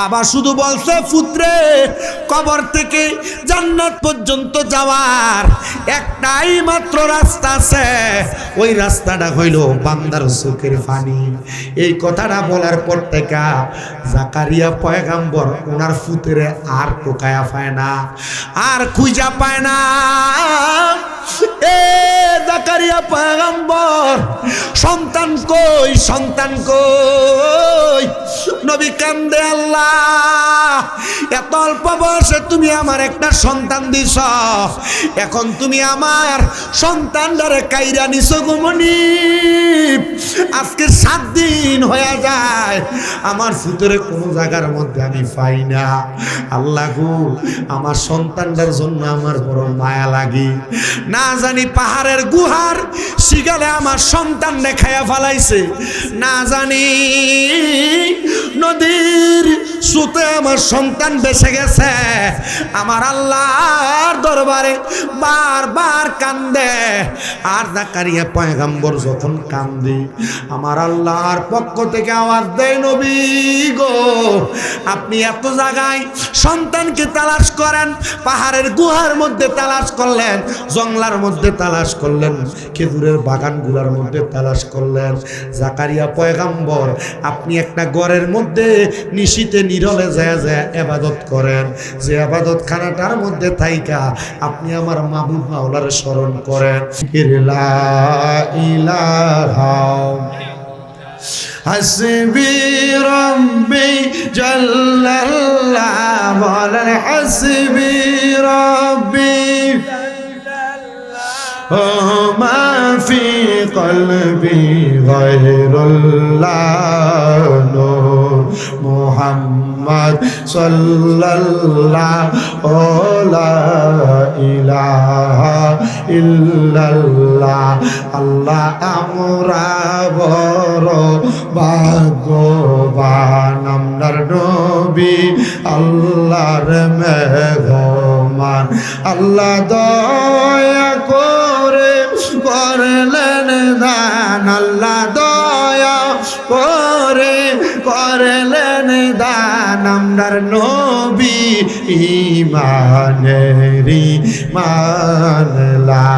বাবা শুধু বলছে, পুত্রে, কবর থেকে জান্নাত পর্যন্ত যাওয়ার একটাই মাত্র রাস্তা আছে। ওই রাস্তাটা হইল বান্দার চোখের পানি। এই কথাটা বলার পর থেকে জাকারিয়া পয়গাম্বর ওনার ফুতেরে আর টোকায়া পায় না, আর খুঁজা পায় না। এ জাকারিয়া পয়গাম্বর, সন্তান কই সন্তান কই? নবী কান্দে আল্লাহ এত অল্প বয়সে তুমি আমার একটা সন্তান দিছ। এখন তুমি আমার সন্তানটারে কাইরা নিছো গুমনি আজকে সাত দিন হয়ে যায়, আমার ভিতরে কোনো জায়গার মধ্যে আমি পাই না। আল্লাহ আমার সন্তানটার জন্য আমার বড় মায়া লাগি। না জানি পাহাড়ের গুহার শিগালে আমার সন্তান দেখাইয়া ফালাইছে। না জানি নদীর সুতে আমার সন্তান বেঁচে গেছে। আমার আল্লাহর দরবারে বারবার কান্দে। আর জাকারিয়া পয়গাম্বর যখন কান্দি, আমার আল্লাহর পক্ষ থেকে আওয়াজ দেয়, নবী গো, আপনি এত জায়গায় সন্তানকে তালাশ করেন, পাহাড়ের গুহার মধ্যে তালাশ করলেন, জংলার মধ্যে তালাশ করলেন, খেজুরের বাগানগুলোর মধ্যে তালাশ করলেন। জাকারিয়া পয়গাম্বর, আপনি একটা ঘরের মধ্যে নিশিতে নিরলে যায় যায় এবাদত করেন যে আবাদত খানাটার মধ্যে থাইকা আপনি আমার মাহবুব মাওলার স্মরণ করেন লা ইলাহা حسبي ربي جل الله বলেন حسبي ربي وما في قلبي غير الله মোহাম্মদ সাল্লাল্লাহ ইলাহা ইল্লাল্লাহ আল্লাহ আমরা বড় ভাগ্যবান আমরার নবী আল্লাহর মেঘমান আল্লাহ দয়া করে করলেন দান আল্লাহ দয়া করলেন দান আমরার নবী ইমানেরি মানলা।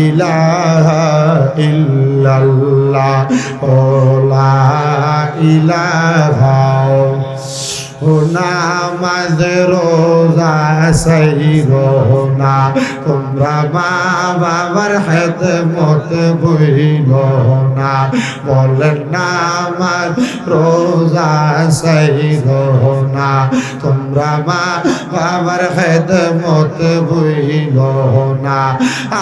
ইলাহা ইল্লাল্লাহ ওলা ইলাহা নামাজ রোজা সেই না তোমরা মা বাবার হেদ মত বইল না। বলেন নামাজ রোজা সেই না তোমরা মা বাবার হেদ মত বইল না।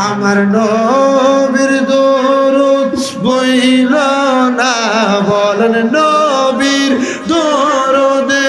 আমার নবীর দরুদ বইল না। বলেন দরুদ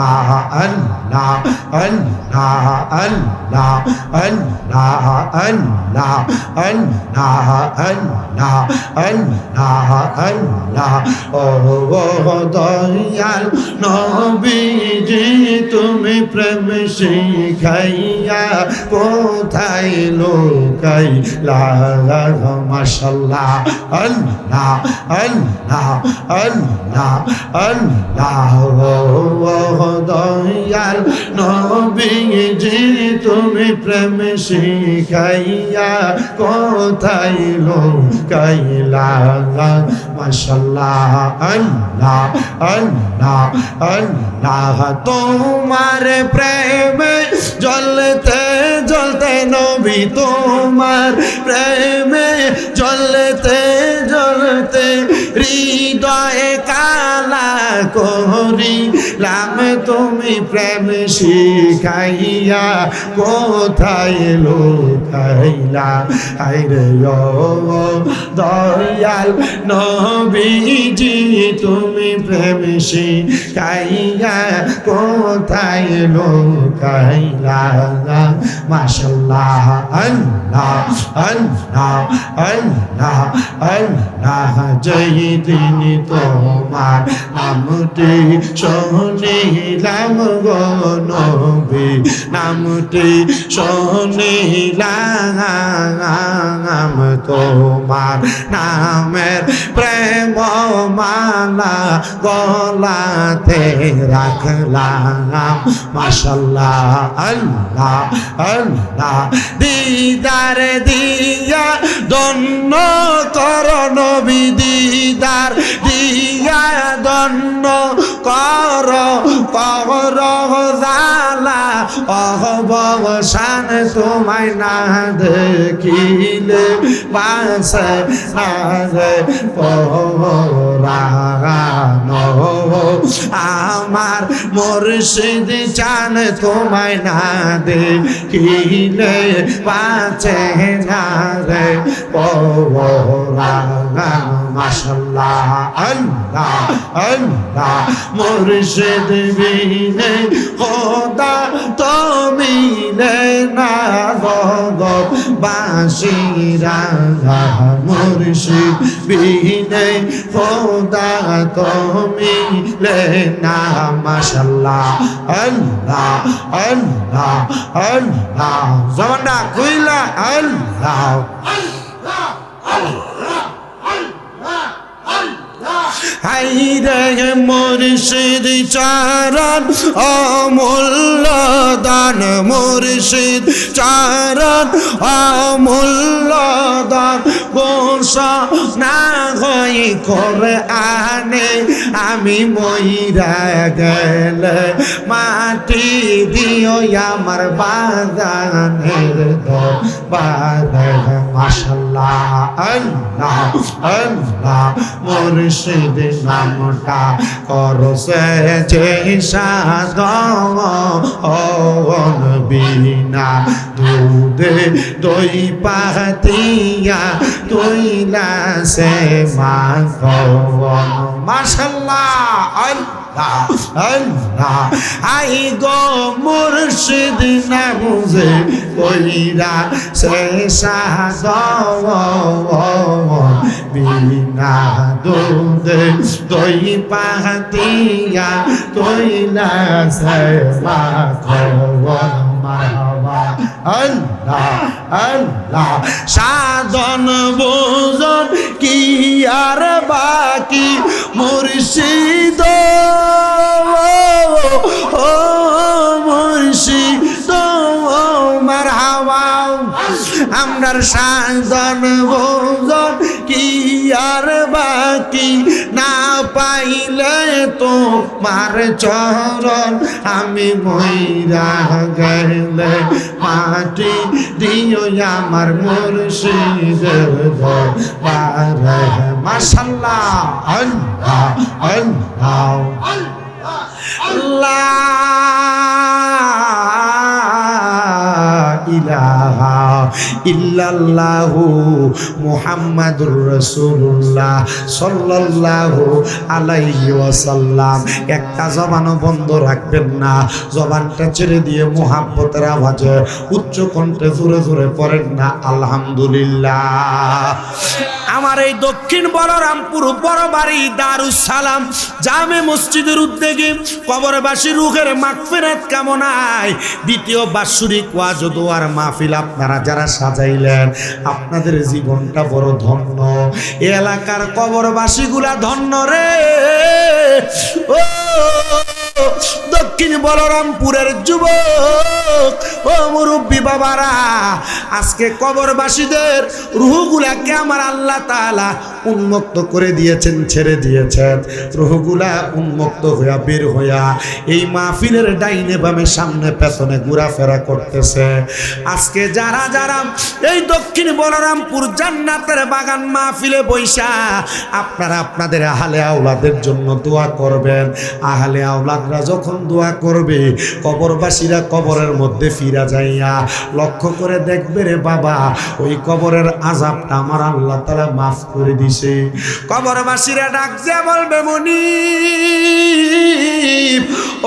আল্লাহ আল্লাহ আল্লাহ আল্লাহ আল্লাহ আল্লাহ আল্লাহ আল্লাহ আল্লাহ ও দয়াল নবীজি তুমি প্রেম শিখাইয়া কোথায় লোকাই লাগা মাশাল্লাহ আল্লাহ আল্লাহ আল্লাহ আল্লাহ ও দয়াল নবীজি, তুমি প্রেম শিখাইয়া কোথায় লোকাই লাগা মাশাল্লাহ, আল্লাহ আল্লাহ আল্লাহ। তোমার প্রেমে জ্বলতে জ্বলতে নবী, তোমার প্রেমে জ্বলতে জ্বলতে কালা করিলাম তুমি প্রেম শিখাইয়া কোথায় লুকাইলা আইরে দয়াল নবীজি, তুমি প্রেম শিখাইয়া কোথায় লুকাইলা মাশাল্লাহ, আল্লাহ আল্লাহ আল্লাহ আল্লাহ, জয় দিন তোমার নামটি শুনিলাম গো নবী। নামটি শুনিলাম তোমার। নামের প্রেম মালা গলাতে রাখলাম। মাশাল্লাহ, আল্লাহ আল্লাহ। দিদার দিয়া দন্ন কর নবী দিদার দন্ন কর কর জালা অহবসান তোমায় না দেখিলে, বাসে না আমার মুর্শিদ চান তোমায় না দেখিলে বাঁচে না রে পরানো মাশাল্লাহ, আল্লাহ আল্লাহ, মুর্শিদ বিনে খোদা তো মিলে না জগৎ বাসিরা মুর্শিদ বিনে খোদা তো মিলে না মাশাল্লাহ, আল্লাহ আল্লাহ আল্লাহ জমানটা কইলা আল্লাহ। হাইরে মুর্শিদ চারণ অমূল্য দান মুর্শিদ চারণ অমূল্য দান গোসা না হই করে আনে আমি মইরা গেলে মাটি দিও আমার বাগানের বাগান মাশাল্লাহ, আল্লাহ আল্লাহ, মুর্শিদ নামটা করছে যে সাধন বিনা দুধে দই পাতিয়া তৈলা সে মাখন মাশাল্লাহ, আল্লাহ আই গো মুর্শিদ না বুঝে কইরা বিনা দুধে দই পাতিয়া তৈলা সে আল্লাহ আল্লাহ সাধন বোজন কি আর বাকি মুর্শিদ? আমরার সাধন বোজন কি আর বাকি? না পাইলে তো মার চরণ আমি মইরা গেলে মাটি দিও আমার মুর্শিদ মাশাল্লাহ, আল্লাহ আল্লাহ ইলাহা ইল্লাল্লাহু মুহাম্মাদুর রাসূলুল্লাহ সাল্লাল্লাহু আলাইহি ওয়াসাল্লাম। একটা জবানও বন্ধ রাখবেন না। জবানটা ছেড়ে দিয়ে মুহাব্বতের আওয়াজে উচ্চ কণ্ঠে জোরে জোরে পড়েন না। আলহামদুলিল্লাহ। আমার এই দক্ষিণ বলরামপুর বড় বাড়ি দারুস সালাম জামে মসজিদের উদ্যোগে কবরবাসী রুহের মাগফিরাত কামনায় দ্বিতীয় বাৎসরিক ওয়াজ দোয়ার মাহফিল আপনারা যারা সাজাইলেন, আপনাদের জীবনটা বড় ধন্য। এলাকার কবরবাসীগুলা ধন্য রে। ও দক্ষিণ বলরামপুরের যুবক। ও মুরব্বী বাবারা আজকে কবরবাসীদের রুহগুলাকে আমার আল্লাহ তাআলা উন্মুক্ত করে দিয়েছেন, ছেড়ে দিয়েছেন। রুহগুলা উন্মুক্ত হইয়া বের হইয়া এই মাহফিলের ডাইনে বামে সামনে পেছনে ঘোরাফেরা করতেছে। আজকে যারা যারা এই দক্ষিণ বলরামপুর জান্নাতের বাগান মাহফিলে বৈশা আপনারা আপনাদের আহলে আওলাদের জন্য দোয়া করবেন। আহলে আওলাদরা যখন দোয়া করবে, কবরবাসীরা কবরের মধ্যে ফিরা যাইয়া লক্ষ্য করে দেখবে রে বাবা, ওই কবরের আজাবটা আমার আল্লাহ তারা মাফ করে দিছে কবরবাসীরা ডাক যে বলবে মনি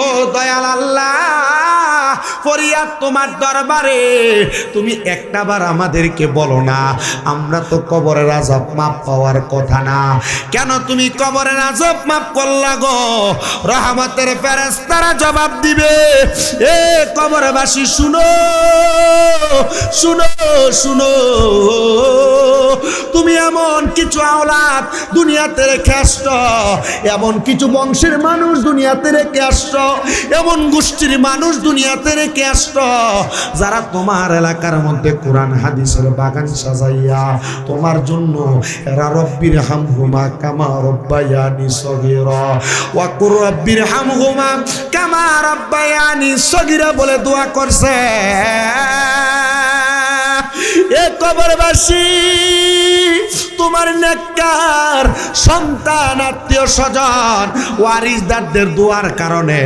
ও দয়াল আল্লাহ, ফরিয়াদ তোমার দরবারে। তুমি একটাবার আমাদেরকে বলো না, আমরা তো কবরের আজাব মাপ পাওয়ার কথা না। কেন তুমি কবরের আজাব মাপ করলা গো? রহমতের ফেরেশতারা জবাব দিবে, এ কবরবাসী, শুনো শুনো শুনো। তুমি এমন কিছু আওলাদ দুনিয়াতে রেখে আসছ। এমন কিছু বংশের মানুষ দুনিয়াতে রেখে আসছ। এমন গোষ্ঠীর মানুষ দুনিয়াতে রেখে আসছ। যারা তোমার এলাকার মধ্যে কোরআন, হাদিসের বাগান সাজাইয়া তোমার জন্য এরা রব্বির হাম হুমা কামা রব্বায়ানি সগিরা। ওয়াকুর রব্বির হাম হুমা কামা রব্বায়ানি সগিরা বলে দোয়া করছে। এ কবরবাসী, তোমার নেককার সন্তান, আত্মীয় স্বজন, ওয়ারিসদারদের দোয়ার কারণে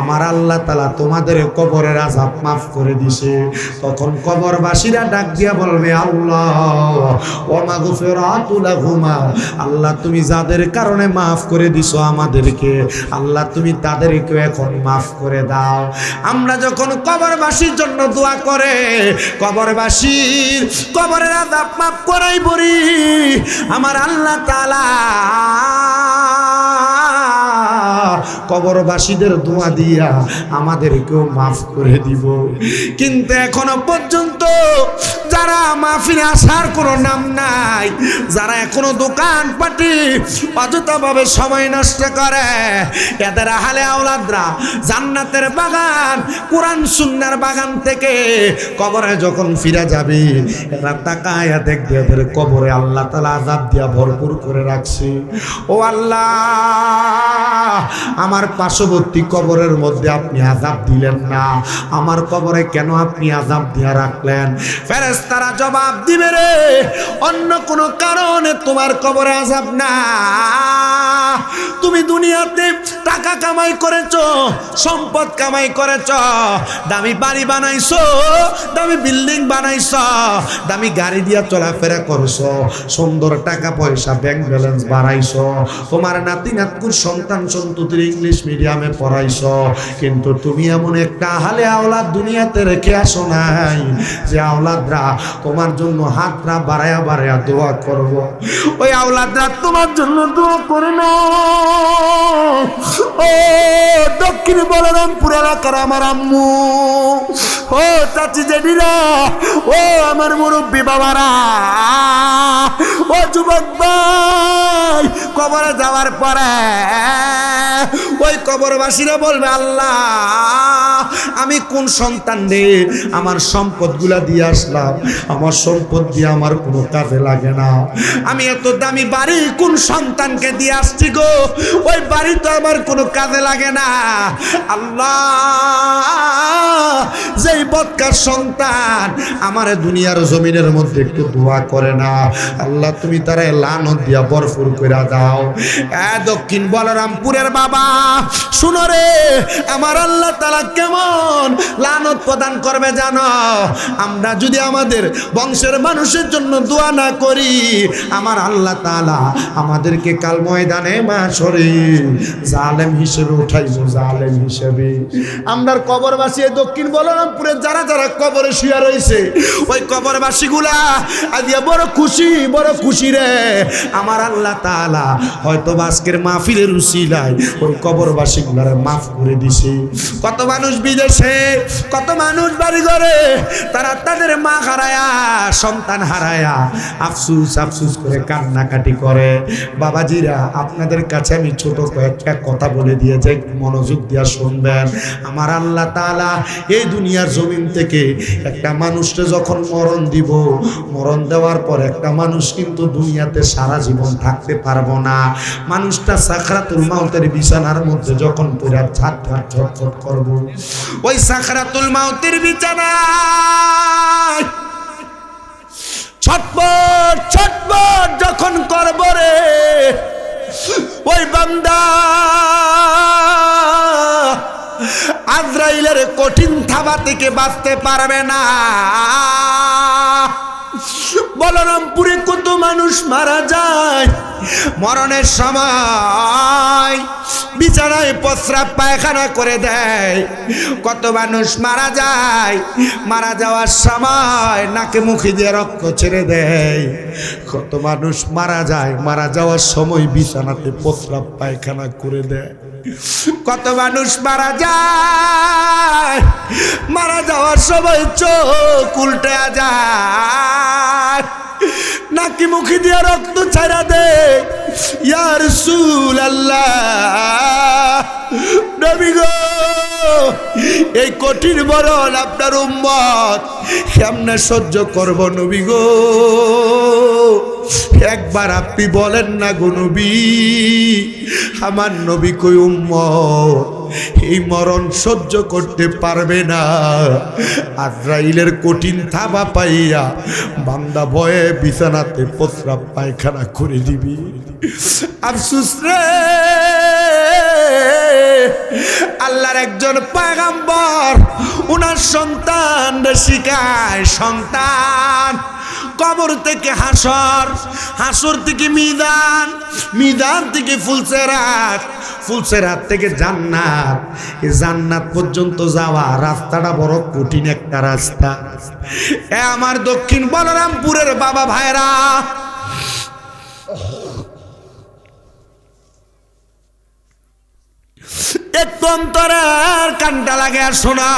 আমার আল্লাহ তালা তোমাদের কবরের আজাব মাফ করে দিছে। তখন কবরবাসীরা ডাক দিয়া বলবে, আল্লাহ ওমাগুফেরাতুলা ঘুমা আল্লাহ, তুমি যাদের কারণে মাফ করে দিছো আমাদেরকে, আল্লাহ, তুমি তাদেরকে এখন মাফ করে দাও। আমরা যখন কবরবাসীর জন্য দোয়া করে, কবরবাসীর কবরের আজাব মাফ করাই পড়ি আমার আল্লাহ তালা কবরবাসীদের দোয়া দিয়া আমাদেরকেও মাফ করে দিব। কিন্তু এখনও পর্যন্ত যারা মাহফিলে আসার কোনো নাম নাই, যারা এখনও দোকান পাটি অযথাভাবে সময় নষ্ট করে, এদের হালে আওলাদরা জান্নাতের বাগান, কোরআন সুন্নার বাগান থেকে কবরে যখন ফিরে যাবে, এরা তাকায়া দেখবে এদের কবরে আল্লাহ তালা আজাব দিয়া ভরপুর করে রাখছে। ও আল্লাহ আমার পার্শ্ববর্তী কবরের মধ্যে আপনি আজাব দিলেন না। আমার কবরে কেন আপনি আজাব দিয়া রাখলেন? ফেরেস্তারা জবাব দিবে রে, অন্য কোনো কারণে তোমার কবরে আজাব না। তুমি দুনিয়াতে টাকা কামাই করেছ, সম্পদ কামাই করেছ, দামি বাড়ি বানাইছো, দামি বিল্ডিং বানাইছ, দামি গাড়ি দিয়া চলাফেরা করছ, সুন্দর টাকা পয়সা ব্যাংক ব্যালেন্স বাড়াইছো। তোমার নাতি নাতকুর সন্তান সন্ততির ইংলিশ মিডিয়ামে পড়াইছ। কিন্তু তুমি এমন একটা হালে আওলাদ দুনিয়াতে রেখে আসো নাই, যে আওলাদরা তোমার জন্য হাতরা বাড়ায়া বাড়ায়া দোয়া করব। ওই আওলাদরা তোমার জন্য দোয়া করে না ও দক্ষিণ বলরামপুর এলাকার আমার আম্মু। ও চাচি জেডিরা ও আমার মুরব্বী বাবারা। ও যুবক ভাই, কবরে যাওয়ার পরে ওই কবরবাসীরা বলবে, আল্লাহ, আমি কোন সন্তান রে? আমার সম্পদগুলা দিয়ে আসলাম। আমার সম্পদ দিয়ে আমার কোনো কাজে লাগে না। আমি এত দামি বাড়ি কোন সন্তানকে দিয়ে আসছি গো? ওই বাড়ি তো আমার কোনো কাজে লাগে না। আল্লাহ, যেই বদকার সন্তান আমার দুনিয়ার জমিনের মধ্যে একটু দোয়া করে না। আল্লাহ, তুমি তারা লানত দিয়া বরফুর করে দাও। দক্ষিণ বলরামপুরের বাবা শুনো রে, আমার আল্লাহ তালা কেমন লানত প্রদান করবে জানো? আমরা যদি আমাদের বংশের মানুষের জন্য দোয়া না করি, আমার আল্লাহ তালা আমাদেরকে কাল ময়দানে মা সরে জালেম হিসেবে উঠাইব, জালেম হিসেবে। আমরার কবরবাসী এই দক্ষিণ বলরামপুরে যারা যারা কবরে শুয়া রয়েছে, ওই কবরবাসী গুলা আজকে বড় খুশি বড় খুশি রে। আমার আল্লাহ তালা হয়তো আজকের মাহফিলের উসিলায় ওই কবরবাসী গুলারে মাফ করে দিছে। কত মানুষ বিদেশে, কত মানুষ বাড়ি ঘরে, তারা তাদের মা হারায়া, সন্তান হারায়া আফসুস আফসুস করে কান্নাকাটি করে। বাবাজিরা, আপনাদের কাছে আমি ছোট কয়েকটা কথা বলে দিয়েছে মনোযোগ দিয়া শুনবেন। আমার আল্লাহ তাআলা এই দুনিয়ার জমিন থেকে একটা মানুষকে যখন মরণ দিব, মরণ দেওয়ার পর একটা মানুষ কিন্তু দুনিয়াতে সারা জীবন থাকতে পারব না। মানুষটা সাকরাতুল মাউতের বিছানার মধ্যে যখন পুরা ছাট ছাট ছটফট করব, ওই সাকরাতুল মাউতের বিছানায় ছটপট ছটপট যখন করব রে, ওই বান্দা আজরাইলের কঠিন থাবা থেকে বাঁচতে পারবে না। বলরামপুরে কত মানুষ মারা যায় মরণের সময় বিছানায় প্রস্রাব পায়খানা করে দেয়। কত মানুষ মারা যায়, মারা যাওয়ার সময় নাকে মুখে দিয়ে রক্ত ছেড়ে দেয়। কত মানুষ মারা যায়, মারা যাওয়ার সময় বিছানাতে প্রস্রাব পায়খানা করে দেয়। কত মানুষ মারা যায়, মারা যাওয়ার সময় চোখ উল্টে যায়। নাকি মুখে দিয়ে রক্ত ছাড়া দে ইয়ার সুল আল্লাহ এই কঠিন মরণ আপনার উম্মত। কেমনে সহ্য করব নবী গো? একবার আপনি বলেন না গো নবী, আমার নবী কই উম্মত? এই মরণ সহ্য করতে পারবে না। আজরাইলের কঠিন থাবা পাইয়া বান্দা ভয়ে বিছানাতে প্রস্রাব পায়খানা করে দিবি। আফসুস রে। আল্লাহর একজন পাগাম্বর উনার সন্তান শিখায় সন্তান। কবর থেকে হাসর হাসর থেকে মিদান মিদান থেকে ফুলসেরাত ফুলসেরাত থেকে জান্নাত। এই জান্নাত পর্যন্ত যাওয়া রাস্তাটা বড় কঠিন একটা রাস্তা। এ আমার দক্ষিণ বলরামপুরের বাবা ভাইরা একটু অন্তরের কানটা লাগে আর শোনা।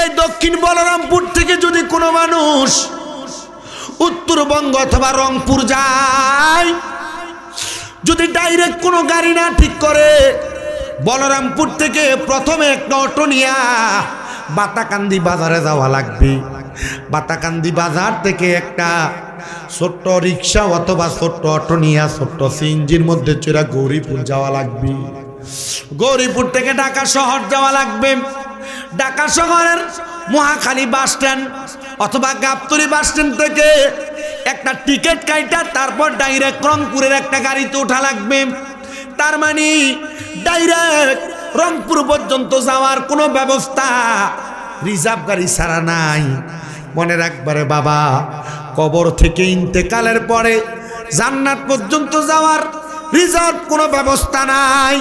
এই দক্ষিণ বলরামপুর থেকে যদি কোনো মানুষ উত্তরবঙ্গ অথবা রংপুর যায়, যদি ডাইরেক্ট কোনো গাড়ি না ঠিক করে, বলরামপুর থেকে প্রথমে একটা অটো নিয়া বাতাকান্দি বাজারে যাওয়া লাগবে। বাতাকান্দি বাজার থেকে একটা ছোট্ট রিক্সা অথবা ছোট্ট অটো নিয়ে ছোট্ট সিএনজির মধ্যে চড়া গৌরীপুর যাওয়া লাগবে। গৌরীপুর থেকে ঢাকা শহর যাওয়া লাগবে। ঢাকা শহরের মহাখালী বাস স্ট্যান্ড অথবা গাবতলি বাস স্ট্যান্ড থেকে একটা টিকিট কাইটা, তারপর ডাইরেক্ট রংপুরের একটা গাড়িতে ওঠা লাগবে। তার মানে ডাইরেক্ট রংপুর পর্যন্ত যাওয়ার কোনো ব্যবস্থা রিজার্ভ গাড়ি ছাড়া নাই। মনে রাখবারে বাবা কবর থেকে ইন্তেকালের পরে জান্নাত পর্যন্ত যাওয়ার রিজার্ভ কোনো ব্যবস্থা নাই।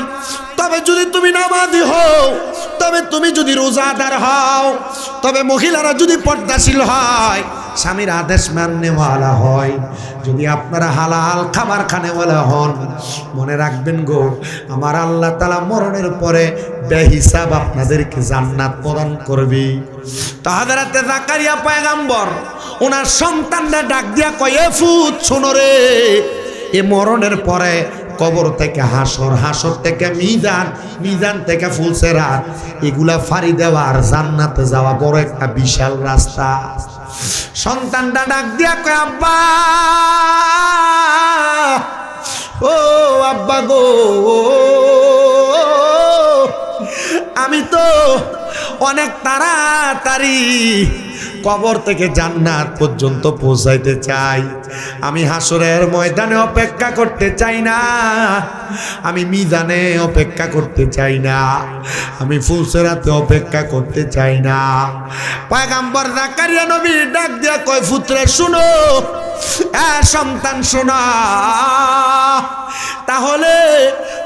তবে যদি তুমি নামাজি হও, তবে তুমি যদি রোজাদার হও, তবে মহিলারা যদি পর্দাশীল হয়, স্বামীর আদেশ মাননেওয়ালা হয়। যদি আপনারা হালাল খাবার খানেওয়ালা হন, মনে রাখবেন গো, আমার আল্লাহ তালা মরণের পরে বেহিসাব আপনাদেরকে জান্নাত প্রদান করবে। তাহাদের হাতে জাকারিয়া পায়গাম্বর ওনার সন্তানরা ডাক দিয়া কয়, "এ ফুত, শোনো রে, এ মরণের পরে কবর থেকে হাসর হাসর থেকে মিজান মিজান থেকে ফুলসেরাত এগুলা ফাড়ি দেওয়ার জান্নাতে যাওয়া বড় একটা বিশাল রাস্তা। সন্তানটা ডাক দিয়া কয়, আব্বা! ও আব্বা গো আমি তো অনেক তাড়াতাড়ি কবর থেকে জান্নাত পর্যন্ত পৌঁছাইতে চাই। আমি হাসরের ময়দানে অপেক্ষা করতে চাই না। আমি মিজানে অপেক্ষা করতে চাই না। আমি ফুলসেরাতে অপেক্ষা করতে চাই না। পয়গাম্বর জাকারিয়া নবী ডাক দিয়া কয় পুত্রে শুনো, এ সন্তান শোনা। তাহলে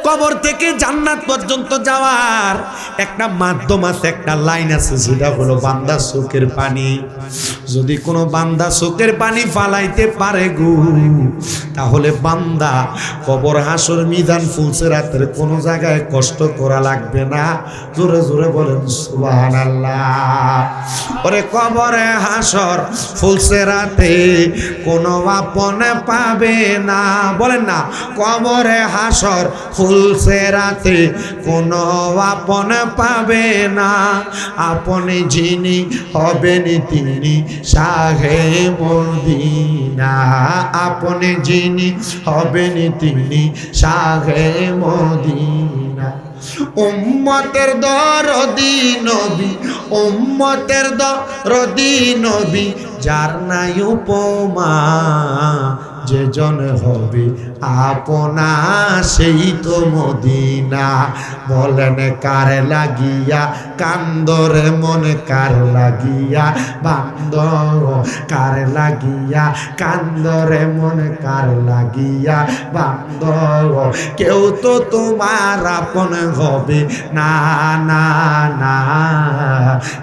কবর থেকে জান্নাত পর্যন্ত যাওয়ার একটা মাধ্যম আছে, একটা লাইন আছে সেটা হলো বান্দা চোখের পানি। যদি কোনো বান্দা চোখের পানি ফালাইতে পারে গু, তাহলে বান্দা কবর হাসর মিজান ফুলসে রাতের কোনো জায়গায় কষ্ট করা লাগবে না। জোরে জোরে বলেন সুবাহান আল্লাহ ওরে কবরে হাসর ফুলসে রাতে, কোনো আপনে পাবে না। বলেন না, কবরে হাসর ফুল পুলসে রাতে, কোনো আপন পাবে না। আপনি যিনি হবেন তিনি শাহে মদিনা। আপনি যিনি হবেন তিনি শাহে মদিনা। উম্মতের দরদি নবী, উম্মতের দরদি নবী, যার নাই উপমা যে জন হবে আপনা, সেই তো মদিনা। বলেন কার লাগিয়া, কান্দরে মনে কার লাগিয়া বান্দ কার লাগিয়া, কান্দরে মনে কার লাগিয়া বান্দ কেউ তো তোমার আপন হবে। না না না,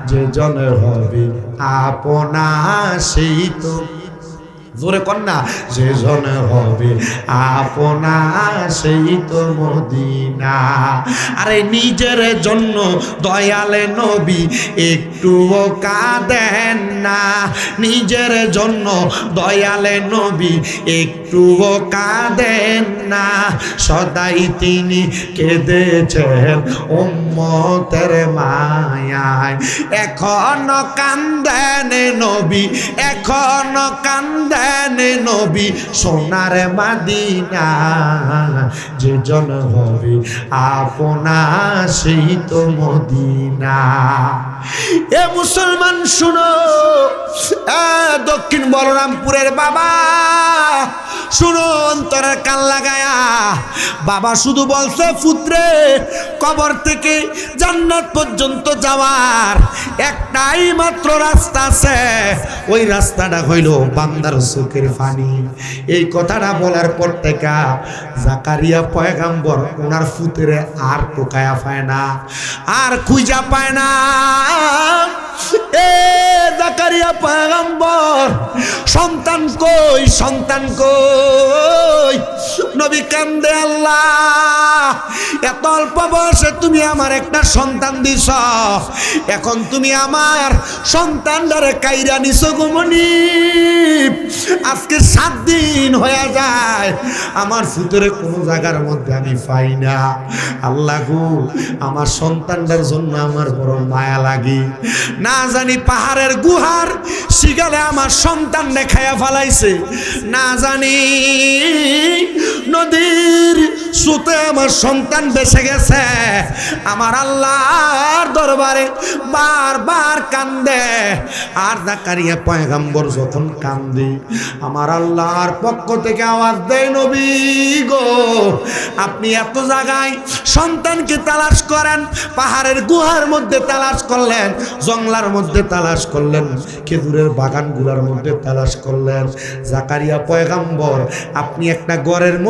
যে জন হবে আপনা, সেই তো জোরে কন্যা যে জন হবে আপনা সেই তো মদিনা। আরে নিজের জন্য দয়ালে নবী একটুও কাঁদেন না। নিজের জন্য দয়ালে নবী একটুও কাঁদেন না। সদাই তিনি কেঁদেছেন উম্মতের মায়ায়। এখনও কান্দেন নবী, এখনও কান্দেন নবী সোনার মাদিনা। যে জন হবে আপনা সেই তো মদিনা। এ মুসলমান শুনো দক্ষিণ বলরামপুরের বাবা। শুনো, অন্তরের কান লাগায়া। বাবা শুধু বলছে, পুত্রে, কবর থেকে জান্নাত পর্যন্ত যাওয়ার একটাই মাত্র রাস্তা আছে। ওই রাস্তাটা হইল বান্দার চোখের পানি। এই কথাটা বলার পর থেকে জাকারিয়া পয়গাম্বর ওনার ফুতেরে আর টোকায়া পায় না, আর খুঁজা পায় না। এ জাকারিয়া পয়গাম্বর, সন্তান কই সন্তান কই? নবী কান্দে আল্লাহ। এত অল্প বয়সে তুমি আমার একটা সন্তান দিছ। এখন তুমি আমার সন্তানটারে কাইরা নিছ গুমনি আজকে সাত দিন হয়ে যায়। আমার ফুতরে কোনো জায়গার মধ্যে আমি পাই না। আল্লাহ গো, আমার সন্তানটার জন্য আমার বড় মায়া লাগে। না জানি পাহাড়ের গুহার শিগালে আমার সন্তান দেখাইয়া ফালাইছে। না জানি নদীর সুতে আমার সন্তান বেঁচে গেছে। আমার আল্লাহর দরবারে বারবার কান্দে। আর জাকারিয়া পয়গাম্বর যখন কান্দি, আমার আল্লাহর পক্ষ থেকে আওয়াজ দেয়, নবী গো, আপনি এত জায়গায় সন্তানকে তালাশ করেন, পাহাড়ের গুহার মধ্যে তালাশ করলেন জংলার মধ্যে তালাশ করলেন, খেজুরের বাগানগুলোর মধ্যে তালাশ করলেন। জাকারিয়া পয়গাম্বর, আপনি একটা ঘরের মধ্যে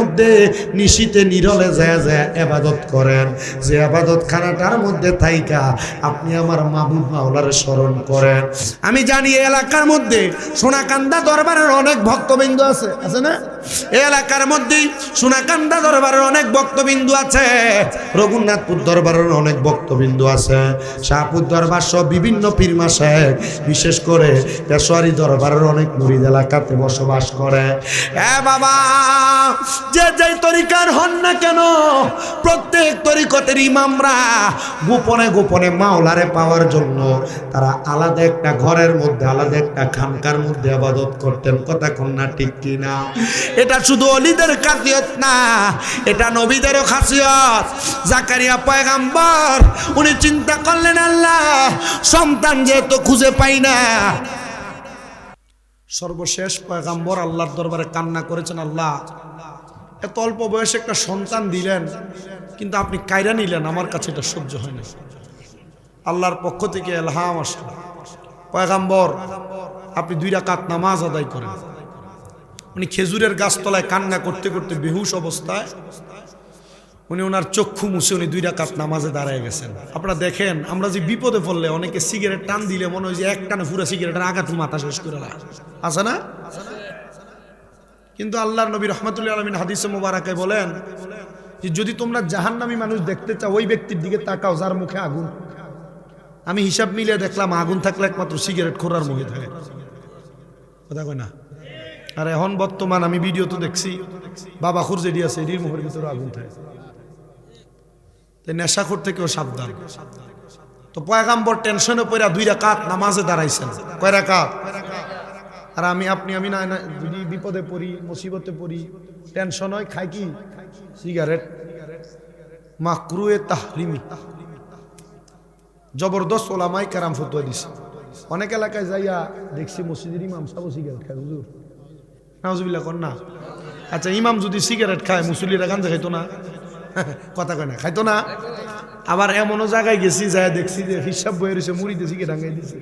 নিশিতে নিরলে যায় যায় এবাদত করেন। যে আবাদত খানাটার মধ্যে থাইকা আপনি আমার মাহবুব মাওলার স্মরণ করেন। আমি জানি এলাকার মধ্যে সোনাকান্দা দরবারের অনেক ভক্তবৃন্দ আছে আছে না? এলাকার মধ্যেই সোনাকান্দা দরবারের অনেক ভক্তবিন্দু আছে, রঘুনাথপুর দরবারের অনেক ভক্তবিন্দু আছে, শাহপুর দরবার সহ বিভিন্ন পীরমা সাহেব বিশেষ করে পেশোয়ারি দরবারের অনেক মুরিদ এলাকাতে বসবাস করে। এ বাবা, যে যে তরিকার হন না কেন, প্রত্যেক তরিকতের ইমামরা গোপনে গোপনে মাওলারে পাওয়ার জন্য তারা আলাদা একটা ঘরের মধ্যে, আলাদা একটা খানকার মধ্যে আবাদত করতেন। কথা কন্যা ঠিক কিনা? এটা শুধু অলিদের খাসিয়ত না, এটা নবীদেরও খাসিয়ত। জাকারিয়া পয়গাম্বর, উনি চিন্তা করলেন, আল্লাহ, সন্তান যেহেতু খুঁজে পাই না। সর্বশেষ পয়গাম্বর আল্লাহর দরবারে কান্না করেছেন, আল্লাহ, এত অল্প বয়সে একটা সন্তান দিলেন, কিন্তু আপনি কায়রা নিলেন, আমার কাছে এটা সহ্য হয় না আল্লাহর পক্ষ থেকে এলহাম আসে পয়গাম্বর, আপনি দুই রাকাত নামাজ আদায় করেন। উনি খেজুরের গাছতলায় কান্না করতে করতে বেহুশ অবস্থায় উনি ওনার চক্ষু মুছে উনি দুই রাকাত নামাজে দাঁড়ায় গেছেন। আপনারা দেখেন, আমরা যে বিপদে পড়লে অনেকে সিগারেট টান দিলে মনে হয় যে এক টানে পুরো সিগারেটের আঘাত মাথা শেষ করে। আছে না? কিন্তু আল্লাহর নবী রহমতুল্লাহ আলমিন হাদিসে মোবারকে বলেন যে যদি তোমরা জাহান্নামী মানুষ দেখতে চাও, ওই ব্যক্তির দিকে তাকাও, যার মুখে আগুন। আমি হিসাব মিলিয়ে দেখলাম, আগুন থাকলে একমাত্র সিগারেট খোরার মুখে থাকে। কথা কয় না? আর এখন বর্তমান আমি ভিডিও তো দেখছি, বাবা খুর যেটি আছে, এটির মুখের ভিতরে আগুন থাকে। থেকেও সাবধান। তো পয়গাম্বর টেনশনে পড়া দুই রাকাত নামাজে দাঁড়াইছেন। কয় রাকাত আর আমি, আপনি, আমি না যদি বিপদে পড়ি, মুসিবতে পড়ি, টেনশন হয়, খাই কি? সিগারেট। মাকরুয়ে তাহরিমি। জবরদস্ত ওলামাই কারাম ফতুয়া দিছে। অনেক এলাকায় যাইয়া দেখছি মসজিদের ইমাম সাবো সিগারেট খায়, হুজুর। নাউজুবিল্লাহ কর না। আচ্ছা ইমাম যদি সিগারেট খায়, মুসল্লিরা গাঞ্জা খাইতো না? কথা কয় না, খাইতো না? আবার এমনও জায়গায় গেছি, যায় দেখছি যে হিসাব বয়ে রয়েছে মুড়িতে সিগারেট ডাঙ্গাই দিছে।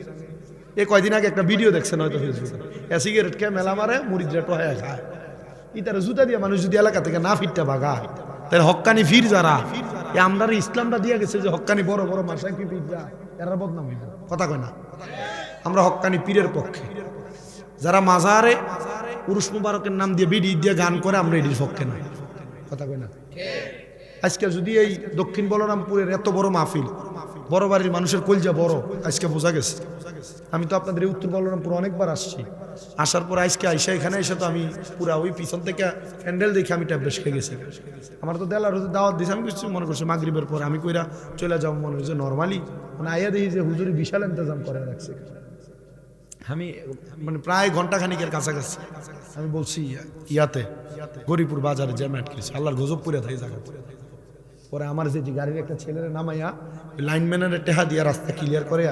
এ কয়দিন আগে একটা ভিডিও দেখছেন হয়তো ফেসবুকে এ। সিগারেট খেয়ে মেলা মারে মুড়িদরা টোহায় খায়। ইতারা জুতা দিয়ে মানুষ যদি এলাকা থেকে না ফিরতে ভাগায় তাহলে হক্কানি ফির যারা। এ আমরা ইসলামটা দিয়ে গেছে যে হক্কানি বড় বড় মাসাই কি পিঠা এরা বদনাম কথা কয় না? আমরা হক্কানি পীরের পক্ষে। যারা মাজারে পুরুষ মুবারকের নাম দিয়ে বিডি দিয়ে গান করে আমরা এটির পক্ষে না কথা কয় না? আজকে যদি এই দক্ষিণ বলরামপুরের এত বড় মাহফিল, বড় বাড়ির মানুষের কলজা বড়, আজকে বোঝা গেছে। আমি তো আপনাদের এই উত্তর বলরামপুর অনেকবার আসছি। আসার পর আজকে আইসা এখানে এসে তো আমি পুরা ওই পিছন থেকে প্যান্ডেল দেখে আমি ট্যাবলেট খেয়ে গেছি। আমার তো দেলার হতে দাওয়াত দিয়েছে আমি কিছু মনে করছি মাগরিবের পর আমি কইরা চলে যাব মনে হচ্ছে নর্মালি মানে আইয়া দেখি যে হুজুরি বিশাল ইন্তজাম করে রাখছে। আমি মানে প্রায় ঘণ্টা খানিকের কাছাকাছি। আমি বলছি, ইয়াতে, গরিপুর বাজারে জ্যামেট খেয়েছি আল্লাহর গজব পুরে থাকে জায়গা পরে আমার যে গাড়ির একটা ছেলের নামাইয়া লাইনম্যানের টেহা দিয়া রাস্তা ক্লিয়ার করে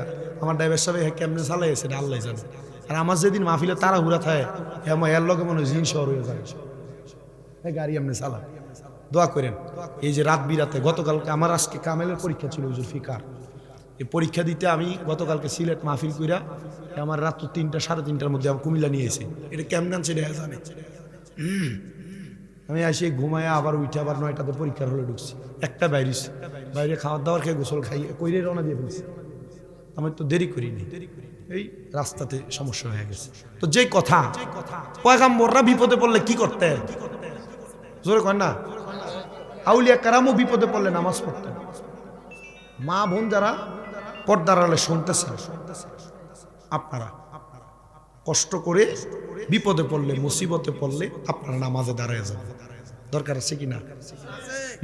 আমার ড্রাইভার সাহেব হ্যাঁ কেমনে চালাই এসে আল্লাহ জানে। আর আমার যেদিন মাহফিলে তারা হুরা থাকে হ্যাঁ এর লগে মনে হয় জিন শহর হয়ে যায়। হ্যাঁ গাড়ি এমনি চালা দোয়া করেন, এই যে রাত বিরাতে গতকালকে আমার আজকে কামেলের পরীক্ষা ছিল হুজুর ফিকার। এই পরীক্ষা দিতে আমি গতকালকে সিলেট মাহফিল কইরা আমার রাত তিনটা, সাড়ে তিনটার মধ্যে আমার কুমিল্লা নিয়ে এসে এটা কেমন আনছে। আমি আসি, ঘুমায় আবার উঠে আবার নয়টাতে পরীক্ষার হলে ঢুকছি। একটা বাইরিস বাইরে খাওয়ার দাওয়ার খেয়ে গোসল খাই কইরে রওনা দিয়ে ফেলছি। আমি তো দেরি করিনি এই রাস্তাতে সমস্যা হয়ে গেছে। তো যে কথা, পয়গাম্বররা বিপদে পড়লে কি করতে? জোরে কর না। আউলিয়া কারামও বিপদে পড়লে নামাজ পড়তেন মা বোন যারা পর্দার আলে শুনতেছেন? আপনারা কষ্ট করে বিপদে পড়লে, মুসিবতে পড়লে আপনারা নামাজে দাঁড়ায় যাবেন। দরকার আছে কি না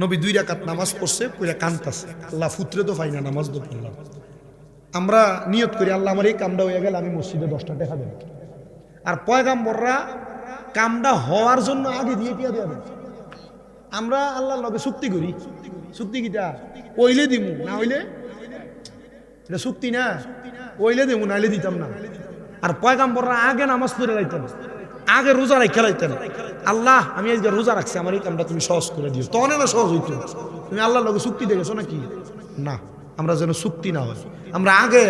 নবী দুই রাকাত নামাজ পড়ছে পুরা কান্তাছে। আল্লাহ ফুতরে তো পাই না, নামাজ তো পড়লাম। আমরা নিয়ত করি, আল্লাহ আমার এই কামটা হয়ে গেলে আমি মসজিদে দশটা দেখা দেব। আর পয়গাম্বররা কামটা হওয়ার জন্য আগে দিয়ে টিয়া দেওয়া আমরা আল্লাহর লগে চুক্তি করি। চুক্তি কিটা? ওইলে দিমু, না হইলে এটা চুক্তি না। ওইলে দিমু, নাইলে দিতাম না। আর পয়গাম্বররা আগে নামাজ পড়ে লাইতেন আগে রোজা রেখে লাইতেন আল্লাহ, আমি আজকে রোজা রাখছি, আমার এই কামটা তুমি সহজ করে দিও। তখন না সহজ হইতো। তুমি আল্লাহর লগে চুক্তি দেখেছ নাকি? না, আমরা যেন চুক্তি না হয়। আমরা আগে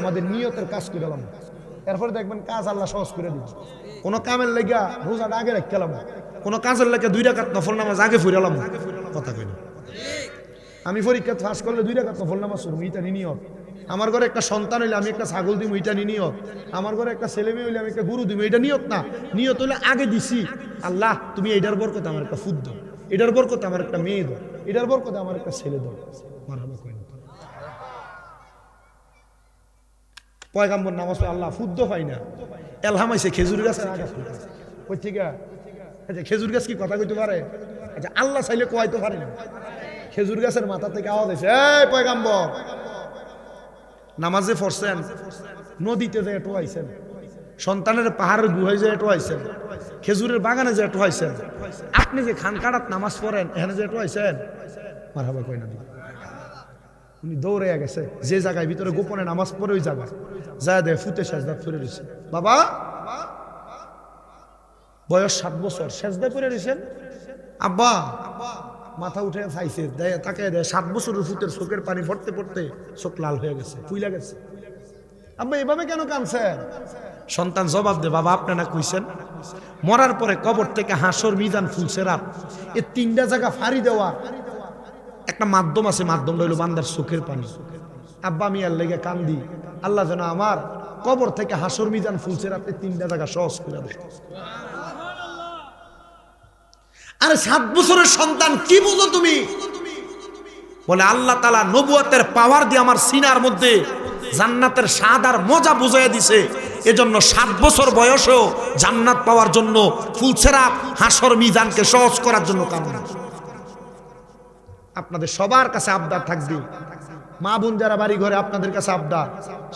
আমাদের নিয়তের কাজ করে গেলাম এরপরে দেখবেন কাজ আল্লাহ সহজ করে দিব কোনো কামের লেগা রোজাটা আগে রাখলাম কোনো কাজের লেগে দুই রাকাত নফল নামাজ আগে ফুরালাম কথা কই আমি পরীক্ষা ফাঁস করলে দুই রাকাত নফল নামাজ শুরু ইটা নিয়ত। আমার ঘরে একটা সন্তান হইলে আমি একটা ছাগল দিব এটা নি নিয়ত। আমার ঘরে একটা ছেলে মেয়ে হইলে আমি একটা গরু দিব এটা নিয়ত না। নিয়ত হইলে আগে দিছি। আল্লাহ, তুমি এটার বরকতে আমার একটা ফুদ দাও। এটার বরকতে আমার একটা মেয়ে দাও। এটার বরকতে আমার একটা ছেলে দাও। মারহাবা পয়গাম্বর নামাজ আল্লাহ ফুদ্দ পাই না। এলহাম এলহামাইছে খেজুর গাছের আগা কই আচ্ছা খেজুর গাছ কি কথা কইতে পারে? আচ্ছা আল্লাহ চাইলে কোয়াইতে পারে না। খেজুর গাছের মাথা থেকে আওয়াজ হয়েছে এই পয়গাম্বর। নামাজে পড়ছেন নদীতে যে এটো আইছেন, সন্তানের পাহাড়ের গুহায় যে এটো খেজুরের বাগানে যে এটো আইছেন, আপনি যে খান কাটাত নামাজ পড়েন, এখানে যে এটো আইছেন, মারহাবা কই না উনি দৌড়ে গেছে, যে জায়গায় ভিতরে গোপনে নামাজ পড়ে ওই জায়গায় যা দেয়, ফুটে সেজদা পড়ে রয়েছে বাবা, বয়স সাত বছর, সেজদা পড়ে রয়েছেন আব্বা মাথা উঠে চাইছে তাকে দেয় সাত বছরের ফুটের চোখের পানি পড়তে পড়তে চোখ লাল হয়ে গেছে, ফুইলা গেছে। আব্বা এভাবে কেন কানছেন সন্তান জবাব দে, বাবা, আপনারা কইছেন। মরার পরে কবর থেকে হাঁসর মিজান ফুলছে রাত। এ তিনটা জায়গা ফাড়ি দেওয়া। একটা মাধ্যম আছে মাধ্যমটা হইল বান্দার চোখের পানি। আব্বা, আমি আর লেগে কান্দি। আল্লাহ যেন আমার কবর থেকে হাসর মিজান ফুলছে রাতে তিনটা জায়গা সহজ করে দেয়। আরে সাত বছরের সন্তান, কি বুঝো তুমি? বলে, আল্লাহ তালা নবুয়াতের পাওয়ার দিয়ে আমার সিনার মধ্যে জান্নাতের স্বাদ আর মজা বুঝাই দিছে। এজন্য সাত বছর বয়সেও জান্নাত পাওয়ার জন্য ফুলছেরা হাসর মিজানকে সহজ করার জন্য কামনা। আপনাদের সবার কাছে আবদার থাকবে। মা বোন যারা বাড়ি ঘরে আপনাদের কাছে আবদার।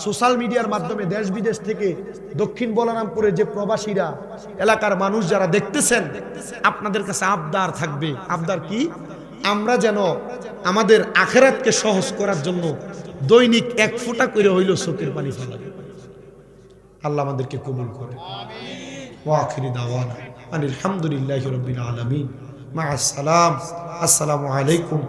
সোশ্যাল মিডিয়ার মাধ্যমে দেশ বিদেশ থেকে দক্ষিণ বলরামপুরে যে প্রবাসীরা এলাকার মানুষ যারা দেখতেছেন আপনাদের কাছে আবদার থাকবে। আবদার কি? আমরা যেন আমাদের আখেরাতকে সহজ করার জন্য দৈনিক এক ফোঁটা করে হইল চোখের পানি ফেলা আল্লাহ আমাদেরকে কবুল করে। ওয়াখিরি দাওয়ানা। আনিল হামদুলিল্লাহি রাব্বিল আলামিন। মা আসসালাম আসসালামু আলাইকুম